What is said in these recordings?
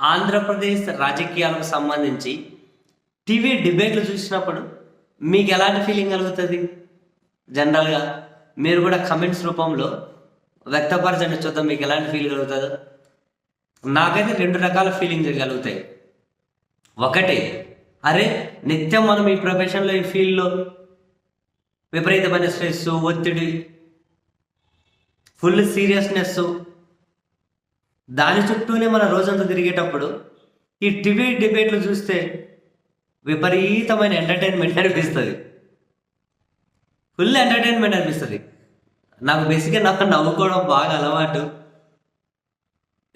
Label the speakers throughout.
Speaker 1: ఆంధ్రప్రదేశ్ రాజకీయాలకు సంబంధించి టీవీ డిబేట్లు చూసినప్పుడు మీకు ఎలాంటి ఫీలింగ్ కలుగుతుంది? జనరల్గా మీరు కూడా కమెంట్స్ రూపంలో వ్యక్తపరచండి చూద్దాం మీకు ఎలాంటి ఫీల్ కలుగుతుందో. నాకైతే రెండు రకాల ఫీలింగ్స్ కలుగుతాయి. ఒకటి అరే నిత్యం మనం ఈ ప్రొఫెషన్లో ఈ ఫీల్డ్లో విపరీతమైన స్ట్రెస్ ఒత్తిడి ఫుల్ సీరియస్నెస్ దాని చుట్టూనే మన రోజంతా తిరిగేటప్పుడు ఈ టీవీ డిబేట్లు చూస్తే విపరీతమైన ఎంటర్టైన్మెంట్ అనిపిస్తుంది. ఫుల్ ఎంటర్టైన్మెంట్ అనిపిస్తుంది. నాకు బేసిక్గా నాకు నవ్వుకోవడం బాగా అలవాటు.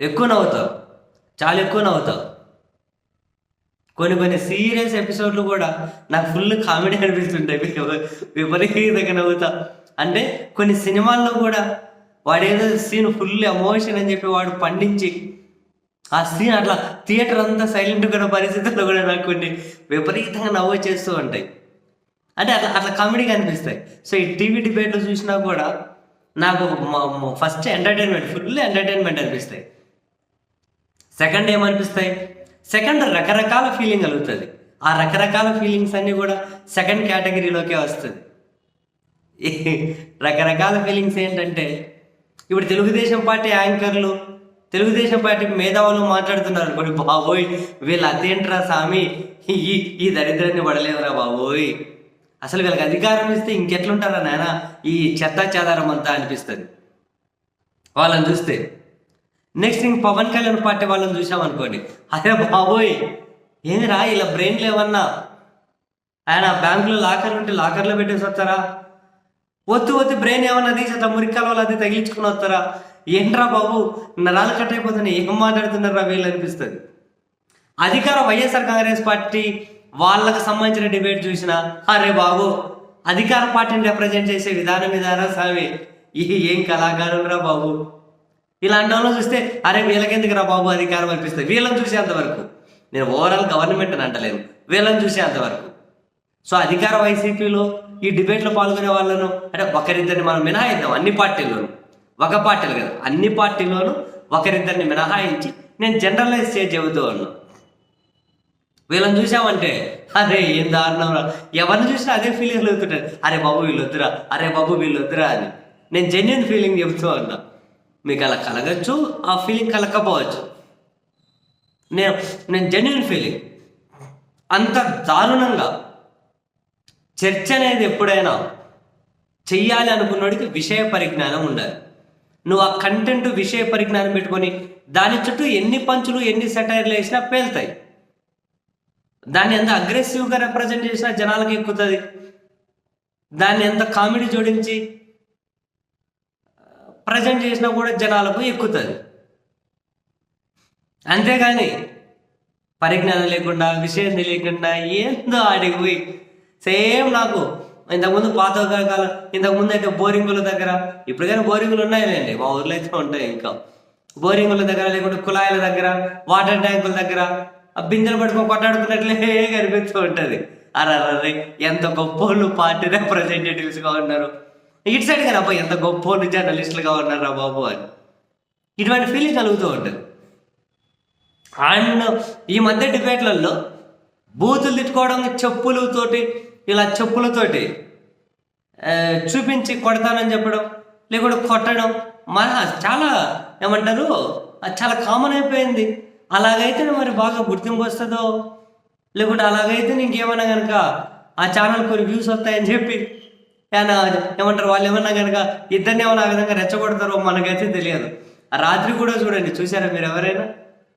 Speaker 1: ఎక్కువ నవ్వుతావు చాలా ఎక్కువ నవ్వుతావు కొన్ని కొన్ని సీరియస్ ఎపిసోడ్లు కూడా నాకు ఫుల్ కామెడీ అనిపిస్తుంటాయి. విపరీతంగా నవ్వుతా. అంటే కొన్ని సినిమాల్లో కూడా వాడేదో సీన్ ఫుల్ ఎమోషన్ అని చెప్పి వాడు పండించి ఆ సీన్ అట్లా థియేటర్ అంతా సైలెంట్ ఉన్న పరిస్థితుల్లో కూడా నాకు కొన్ని విపరీతంగా నవ్వు చేస్తూ ఉంటాయి. అంటే అట్లా అట్లా కామెడీగా అనిపిస్తాయి. సో ఈ టీవీ డిబేట్లు చూసినా కూడా నాకు ఫస్ట్ ఎంటర్టైన్మెంట్ ఫుల్ ఎంటర్టైన్మెంట్ అనిపిస్తాయి. సెకండ్ ఏమనిపిస్తాయి? సెకండ్ రకరకాల ఫీలింగ్ కలుగుతుంది. ఆ రకరకాల ఫీలింగ్స్ అన్నీ కూడా సెకండ్ కేటగిరీలోకే వస్తుంది. రకరకాల ఫీలింగ్స్ ఏంటంటే ఇప్పుడు తెలుగుదేశం పార్టీ యాంకర్లు తెలుగుదేశం పార్టీ మేధావులు మాట్లాడుతున్నారు కొన్ని బాబోయ్ వీళ్ళు అదేంట్రా స్వామి ఈ ఈ దరిద్రాన్ని పడలేదురా బాబోయ్. అసలు వీళ్ళకి అధికారం ఇస్తే ఇంకెట్లుంటారా నాయన? ఈ చెత్త చెదారం అంతా అనిపిస్తుంది. వాళ్ళని చూస్తే. నెక్స్ట్ ఇంక పవన్ కళ్యాణ్ పార్టీ వాళ్ళని చూసామనుకోండి అదే బాబోయ్ ఏందిరా ఇలా బ్రెయిన్లు ఏమన్నా? ఆయన బ్యాంకులో లాకర్ ఉంటే లాకర్లో పెట్టేసి వస్తారా ఒత్తు ఒత్తి బ్రెయిన్ ఏమన్నా తీసి అట్లా మురికాల వాళ్ళు అది తగిలించుకుని వస్తారా? ఏంట్రా బాబు? నరాలు కట్ అయిపోతున్నాయి ఏం మాట్లాడుతున్నారా వీళ్ళు అనిపిస్తుంది. అధికార వైఎస్ఆర్ కాంగ్రెస్ పార్టీ వాళ్ళకు సంబంధించిన డిబేట్ చూసినా అరే బాబు అధికార పార్టీని రిప్రజెంట్ చేసే విధానం విధానం స్వామి ఈ ఏం కళాకారులురా బాబు? ఇలాంటి వాళ్ళు చూస్తే అరే వీళ్ళకెందుకు రా బాబు అధికారం అనిపిస్తుంది? వీళ్ళని చూసేంతవరకు నేను ఓవరాల్ గవర్నమెంట్ అని అంటలేను. వీళ్ళని చూసేంతవరకు సో అధికార వైసీపీలో ఈ డిబేట్లో పాల్గొనే వాళ్ళను? అంటే ఒకరిద్దరిని మనం మినహాయిద్దాం అన్ని పార్టీల్లోనూ. ఒక పార్టీలు కదా అన్ని పార్టీల్లోనూ ఒకరిద్దరిని మినహాయించి నేను జనరలైజ్ చేసి చెబుతూ ఉన్నాను. వీళ్ళని చూసామంటే అరే ఏం దారుణం రా. ఎవరిని చూసినా అదే ఫీలింగ్ కలుగుతుంటారు అరే బాబు వీళ్ళు వద్దురా అరే బాబు వీళ్ళు వద్దురా అని. నేను జెన్యున్ ఫీలింగ్ చెబుతూ ఉన్నా. మీకు అలా కలగచ్చు ఆ ఫీలింగ్ కలగకపోవచ్చు. నేను నేను జెన్యున్ ఫీలింగ్ అంత దారుణంగా చర్చ అనేది ఎప్పుడైనా చెయ్యాలి అనుకున్నోడికి విషయ పరిజ్ఞానం ఉండాలి. నువ్వు ఆ కంటెంట్ విషయ పరిజ్ఞానం పెట్టుకొని దాని చుట్టూ ఎన్ని పంచులు ఎన్ని సెటైర్లు వేసినా పేలుతాయి. దాన్ని ఎంత అగ్రెసివ్గా రిప్రజెంట్ చేసినా జనాలకు ఎక్కుతుంది. దాన్ని ఎంత కామెడీ జోడించి ప్రజెంట్ చేసినా కూడా జనాలకు ఎక్కుతుంది. అంతేగాని పరిజ్ఞానం లేకుండా విషయం తెలియకుండా ఏందో ఆడికి పోయి సేమ్ నాకు. ఇంతకుముందు పాత కాలం ఇంతకుముందు అయితే బోరింగుల దగ్గర. ఇప్పటికైనా బోరింగులు ఉన్నాయిలేండి. మా ఊర్లో అయితే ఉంటాయి ఇంకా. బోరింగుల దగ్గర లేకుంటే కుళాయిల దగ్గర వాటర్ ట్యాంకుల దగ్గర ఆ బిందెలు పట్టుకొని కొట్టాడుకున్నట్లే కనిపిస్తూ ఉంటుంది. అరే ఎంత గొప్పోళ్ళు పార్టీ రిప్రజెంటేటివ్స్గా ఉన్నారు. ఇటు సైడ్ కదా అబ్బాయి ఎంత గొప్పోళ్ళు జర్నలిస్టులుగా ఉన్నారా బాబు అని. ఇటువంటి ఫీలింగ్ కలుగుతూ ఉంటుంది. అండ్ ఈ మధ్య డిబేట్లలో బూతులు తిట్టుకోవడం చెప్పులతోటి ఇలా చెప్పులతోటి చూపించి కొడతానని చెప్పడం లేకుంటే కొట్టడం మా చాలా ఏమంటారు అది చాలా కామన్ అయిపోయింది. అలాగైతే మరి బాగా గుర్తింపు వస్తుందో లేకుంటే అలాగైతే ఇంకేమన్నా కనుక ఆ ఛానల్ కొన్ని వ్యూస్ వస్తాయని చెప్పి ఏమన్నా ఏమంటారు వాళ్ళు ఏమన్నా కనుక ఇద్దరిని ఏమన్నా ఆ విధంగా రెచ్చగొడతారో మనకైతే తెలియదు. ఆ రాత్రి కూడా చూడండి చూసారా మీరు ఎవరైనా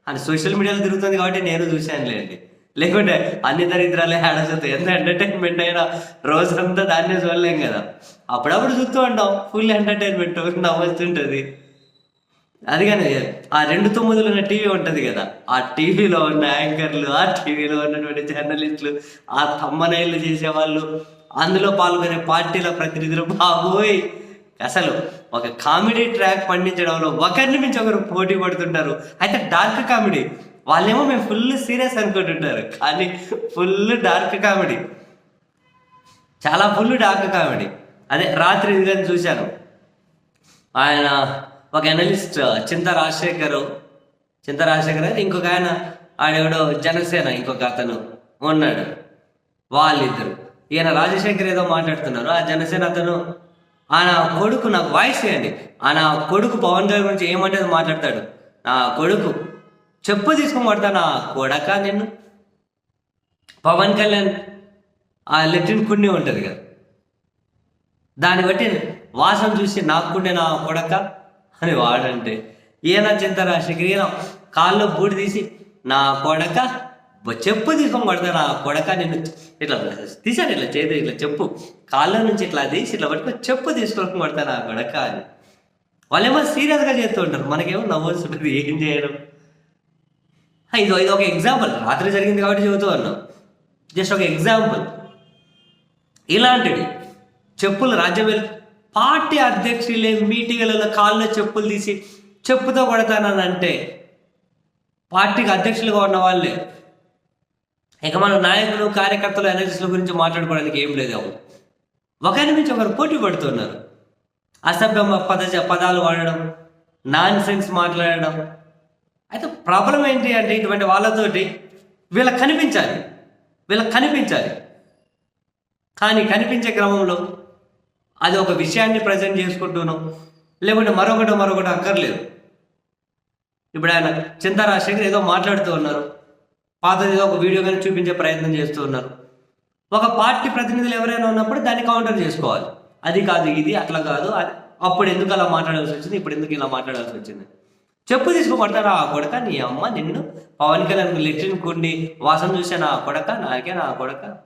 Speaker 1: అని సోషల్ మీడియాలో తిరుగుతుంది కాబట్టి నేను చూశానులేండి. లేకుంటే అన్ని దరిద్రాలే ఆడసొస్తాయి ఎంత ఎంటర్టైన్మెంట్ అయినా రోజంతా దాన్నే చూడలేం కదా. అప్పుడప్పుడు చూస్తూ ఉంటాం. ఫుల్ ఎంటర్టైన్మెంట్ నవ్వుతుంటుంది. అది కానీ ఆ రెండు తొమ్మిదిలో ఉన్న టీవీ ఉంటుంది కదా. ఆ టీవీలో ఉన్న యాంకర్లు ఆ టీవీలో ఉన్నటువంటి జర్నలిస్టులు ఆ తమ్మనైళ్ళు చేసేవాళ్ళు అందులో పాల్గొనే పార్టీల ప్రతినిధులు బాబోయ్! అసలు ఒక కామెడీ ట్రాక్ పండించడంలో ఒకరిని మించి ఒకరు పోటీ పడుతుంటారు. అయితే డార్క్ కామెడీ వాళ్ళేమో మేము ఫుల్ సీరియస్ అనుకుంటుంటారు. కానీ ఫుల్ డార్క్ కామెడీ చాలా ఫుల్ డార్క్ కామెడీ అదే రాత్రి ఇది చూశాను. ఆయన ఒక అనలిస్ట్ చింత రాజశేఖర్. చింత రాజశేఖర్ ఇంకొక ఆయన ఆడెవడో జనసేన ఇంకొక అతను ఉన్నాడు. వాళ్ళిద్దరు. ఈయన రాజశేఖర్ ఏదో మాట్లాడుతున్నారు. ఆ జనసేన అతను ఆయన కొడుకు నాకు వాయిస్ చేయండి. ఆయన కొడుకు పవన్ గారి గురించి ఏమంటే మాట్లాడతాడు. నా కొడుకు చెప్పు తీసుకొని నా కొడక నిన్ను? పవన్ కళ్యాణ్ ఆ లెట్రిన్ కుండి ఉంటుంది కదా. దాన్ని బట్టి వాసన చూసి నాకుండే నా కొడక అని వాడంటే ఈయన చింత రాజశేఖర్ ఈయన కాల్లో బూడి తీసి నా కొడక చెప్పు తీసుకొని కొడతా నా కొడక నిన్ను ఇట్లా తీసాను ఇట్లా చేతి ఇట్లా చెప్పు. కాళ్ళ నుంచి ఇట్లా తీసి ఇట్లా పట్టుకొని చెప్పు తీసుకొని కొడతా నా కొడక అని. వాళ్ళేమో సీరియస్గా చేస్తూ ఉంటారు. మనకేమో నవ్వుతుంటుంది ఏం చేయడం? ఇది ఇది ఒక ఎగ్జాంపుల్ రాత్రి జరిగింది కాబట్టి చెబుతూ ఉన్నాం. జస్ట్ ఒక ఎగ్జాంపుల్ ఇలాంటివి చెప్పులు రాజ్యం వెళ్ళి పార్టీ అధ్యక్షులే మీటింగ్లలో కాళ్ళలో చెప్పులు తీసి చెప్పుతో కొడతానని అంటే పార్టీకి అధ్యక్షులుగా ఉన్న వాళ్ళే. ఇక మన నాయకులు కార్యకర్తలు ఎనర్జీల గురించి మాట్లాడుకోవడానికి ఏం లేదు ఒకరి నుంచి ఒకరు పోటీ పడుతున్నారు. అసభ్యం పద పదాలు వాడడం నాన్ సెన్స్ మాట్లాడడం అయితే ప్రాబ్లం ఏంటి అంటే ఇటువంటి వాళ్ళతోటి వీళ్ళకి కనిపించాలి. వీళ్ళకి కనిపించాలి. కానీ కనిపించే క్రమంలో అది ఒక విషయాన్ని ప్రజెంట్ చేసుకుంటున్నాం లేకుంటే మరొకటి మరొకటి అక్కర్లేదు. ఇప్పుడు ఆయన చింతా రాజశేఖర్ ఏదో మాట్లాడుతూ ఉన్నారు. పాతది ఏదో ఒక వీడియో కానీ చూపించే ప్రయత్నం చేస్తూ ఉన్నారు. ఒక పార్టీ ప్రతినిధులు ఎవరైనా ఉన్నప్పుడు దాన్ని కౌంటర్ చేసుకోవాలి. అది కాదు ఇది అట్లా కాదు అప్పుడు ఎందుకు అలా మాట్లాడాల్సి వచ్చింది ఇప్పుడు ఎందుకు ఇలా మాట్లాడాల్సి వచ్చింది? చెప్పు తీసుకోమంటారా ఆ కొడక నీ అమ్మ నిన్ను. పవన్ కళ్యాణ్ లెట్రిన్ కొండి వాసన చూసే నా కొడక నాకే నా కొడక.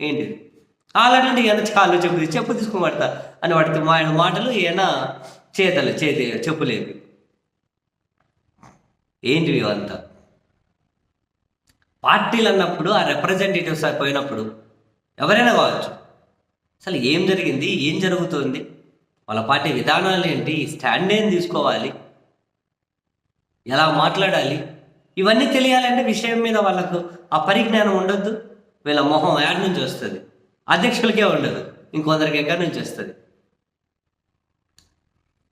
Speaker 1: ఏంటిది అలాంటి ఎంత చాలు చెప్పు చెప్పు తీసుకోబడతా అని వాడితే మా ఆయన మాటలు ఈయన చేతలు చేతి చెప్పులేవి. ఏంటివి అంతా? పార్టీలు అన్నప్పుడు ఆ రిప్రజెంటేటివ్స్ పోయినప్పుడు ఎవరైనా కావచ్చు. అసలు ఏం జరిగింది? ఏం జరుగుతుంది? వాళ్ళ పార్టీ విధానాలు ఏంటి? స్టాండ్ ఏం తీసుకోవాలి? ఎలా మాట్లాడాలి? ఇవన్నీ తెలియాలంటే విషయం మీద వాళ్ళకు ఆ పరిజ్ఞానం ఉండొద్దు. వీళ్ళ మొహం యాడ్ నుంచి వస్తుంది. అధ్యక్షులకే ఉండదు. ఇంకొందరికి ఎక్కడి నుంచి వస్తుంది?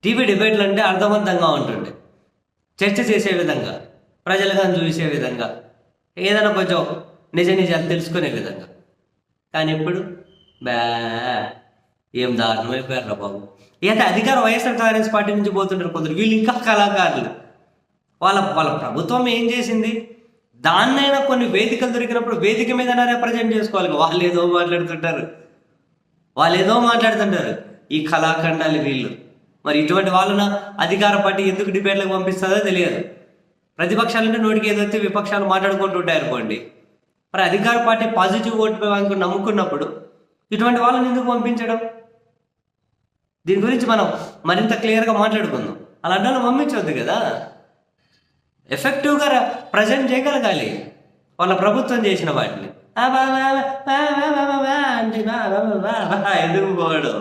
Speaker 1: టీవీ డిబేట్లు అంటే అర్థవంతంగా ఉంటుండే. చర్చ చేసే విధంగా ప్రజలుగా చూసే విధంగా ఏదైనా కొంచెం నిజ నిజాలు తెలుసుకునే విధంగా. కానీ ఇప్పుడు బ్యా ఏం దారుణమైపోయారు అయిపోయారు బాబు. అయితే అధికార వైఎస్ఆర్ కాంగ్రెస్ పార్టీ నుంచి పోతుంటారు కొందరు. వీళ్ళు ఇంకా కళాకారులు. వాళ్ళ వాళ్ళ ప్రభుత్వం ఏం చేసింది? దాన్నైనా కొన్ని వేదికలు దొరికినప్పుడు వేదిక మీద రిప్రజెంట్ చేసుకోవాలి. వాళ్ళు ఏదో మాట్లాడుతుంటారు. వాళ్ళు ఏదో మాట్లాడుతుంటారు. ఈ కళాఖండాలు వీళ్ళు. మరి ఇటువంటి వాళ్ళన అధికార పార్టీ ఎందుకు డిబేట్లకు పంపిస్తుందో తెలియదు. ప్రతిపక్షాలంటే నోటికి ఏదైతే విపక్షాలు మాట్లాడుకుంటుంటాయి అనుకోండి. మరి అధికార పార్టీ పాజిటివ్ ఓటు బ్యాంకు నమ్ముకున్నప్పుడు ఇటువంటి వాళ్ళని ఎందుకు పంపించడం? దీని గురించి మనం మరింత క్లియర్గా మాట్లాడుకుందాం. అలాంటి వాళ్ళని పంపించవద్దు కదా? ఎఫెక్టివ్గా ప్రజెంట్ చేయగలగాలి వాళ్ళ ప్రభుత్వం చేసిన వాటిని ఆ బా అంటే ఎందుకు పోవడం